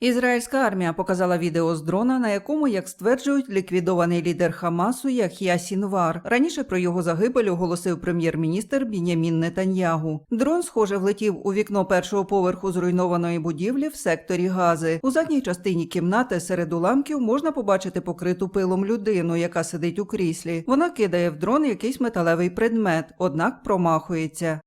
Ізраїльська армія показала відео з дрона, на якому, як стверджують, ліквідований лідер Хамасу Ях'я Сінвар. Раніше про його загибель оголосив прем'єр-міністр Бінямін Нетаньягу. Дрон, схоже, влетів у вікно першого поверху зруйнованої будівлі в секторі Гази. У задній частині кімнати серед уламків можна побачити покриту пилом людину, яка сидить у кріслі. Вона кидає в дрон якийсь металевий предмет, однак промахується.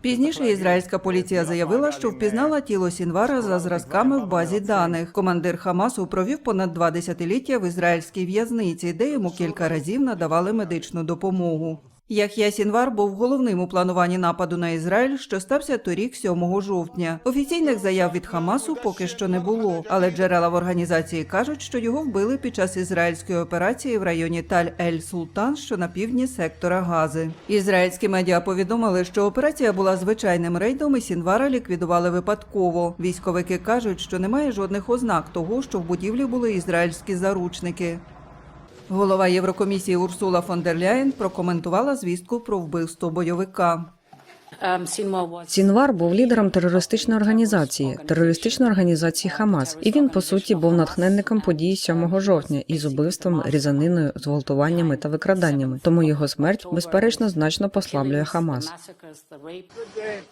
Пізніше ізраїльська поліція заявила, що впізнала тіло Сінвара за зразками в базі даних. Командир Хамасу провів понад два десятиліття в ізраїльській в'язниці, де йому кілька разів надавали медичну допомогу. Ях'я Сінвар був головним у плануванні нападу на Ізраїль, що стався торік 7 жовтня. Офіційних заяв від Хамасу поки що не було, але джерела в організації кажуть, що його вбили під час ізраїльської операції в районі Таль-Ель-Султан, що на півдні сектора Гази. Ізраїльські медіа повідомили, що операція була звичайним рейдом і Сінвара ліквідували випадково. Військовики кажуть, що немає жодних ознак того, що в будівлі були ізраїльські заручники. Голова Єврокомісії Урсула фон дер Ляєн прокоментувала звістку про вбивство бойовика. Um, Сінвар був лідером терористичної організації, терористичної організації Хамас, і він по суті був натхненником подій 7 жовтня із убивством, різаниною, зґвалтуваннями та викраданнями. Тому його смерть безперечно значно послаблює Хамас.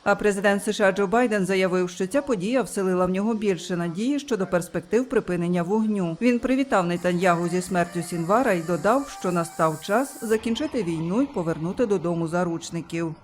А президент США Джо Байден заявив, що ця подія вселила в нього більше надії щодо перспектив припинення вогню. Він привітав Нетаньягу зі смертю Сінвара і додав, що настав час закінчити війну і повернути додому заручників.